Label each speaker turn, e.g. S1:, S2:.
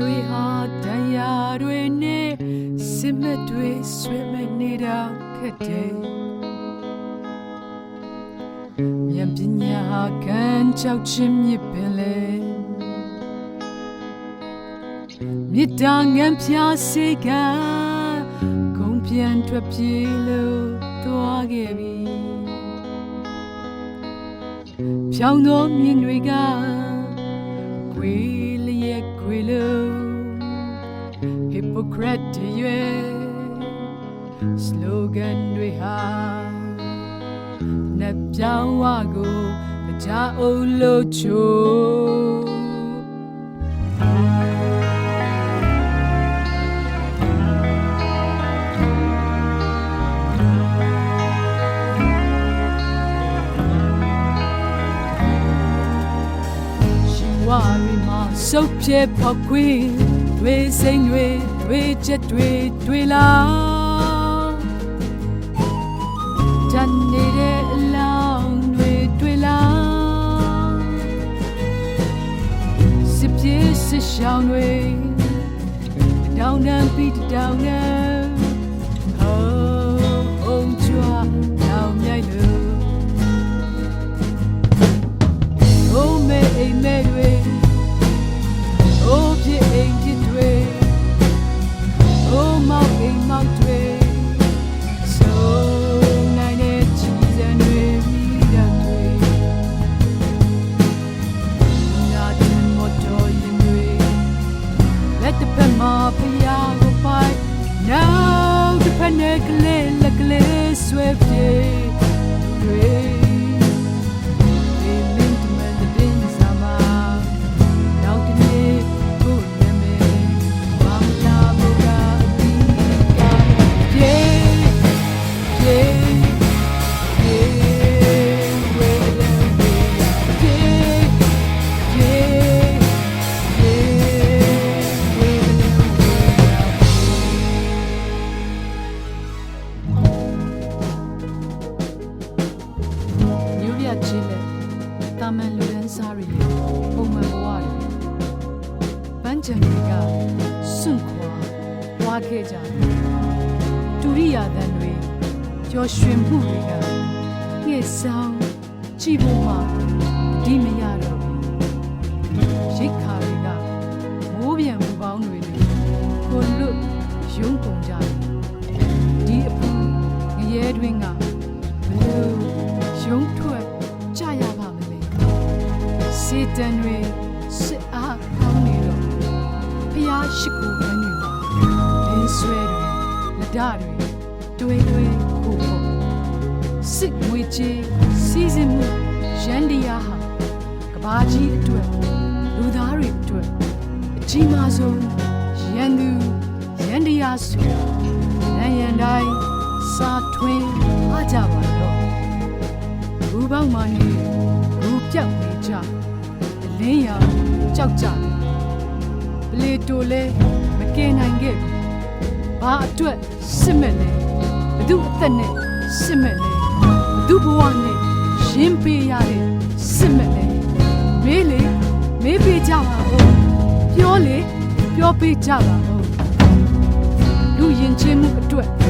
S1: တွေဟာတရားတွေနဲ့စစ်မက်တွေဆွေးမနေတာခက်တယ်မြတ်ပညာဟာကံကြောက်ခြင်းမြစ်ပင်လေမြစ်တာငံဖြာစေကကုံပြန်ထွက်ပြေးလို့သွားခဲ့ပြီဖြောင်းသောမြင်တွေက ခွေလျက်ခွေလို့ hypocrite တွေရွယ် slogan တွေဟာနှက် မှာစုပ်ပြဲဖောက်ခွေတွေစိမ့်တွေတွေချက်တွေတွေလာတန်နေတဲ့အလောင်းတွေတွေလာစစ်ပြေးစစ်ရှောင်းတွေတောင်းတမ်းပြီးတောင်းတမ်းဟိုးအောင်ချွာတောင်းမြိုက်လို့ Oh me ei me the pen ne kle la kle swe pye မန်လူရန်စားရီပုံမှန်ဘဝတွေပန်းချံတွေကစွန့်ခွာဝါခဲ့ကြတယ်ဒုရိယာတန်တွေကျော်ရွှင်မှုတွေကငှက်ဆောင်ကြည့်ဖို့မှဒီမရတော့ဘူးရိတ်ခါတွေကမိုးပြန်မှုပေါင်းတွေနဲ့ကိုလွတ်ရုံးကုန်ကြတယ်ဒီအပူငရဲတွင်က ဖျားရှိခိုးမန်းတွေမှာလင်းဆွဲတွေလက်ဓတွေတွေးတွေးခိုးဖို့စစ်ငွေချေးစီစဉ်မှုရန်တရားဟာကဘာကြီးအတွက်လူသားတွေအတွက်အကြီးမားဆုံးရန်သူရန်တရားဆိုတာနိုင်ရန်တိုင်းစာထွင်းအားကြပါတော့ဘူပေါင်းမနေဘူပြောက်နေကြအလင်းရောင်ကြောက်ကြတယ် ပလေတိုလဲမကင်နိုင်ခဲ့ဘူးဘာအတွက်စစ်မဲ့လဲဘသူအသက်နဲ့စစ်မဲ့လဲဘသူဘဝနဲ့ရင်းပေးရတဲ့စစ်မဲ့လဲမေးလေမေးပေးကြပါဦးပြောလေပြောပေးကြပါဦးလူရင်ချင်းမှုအတွက်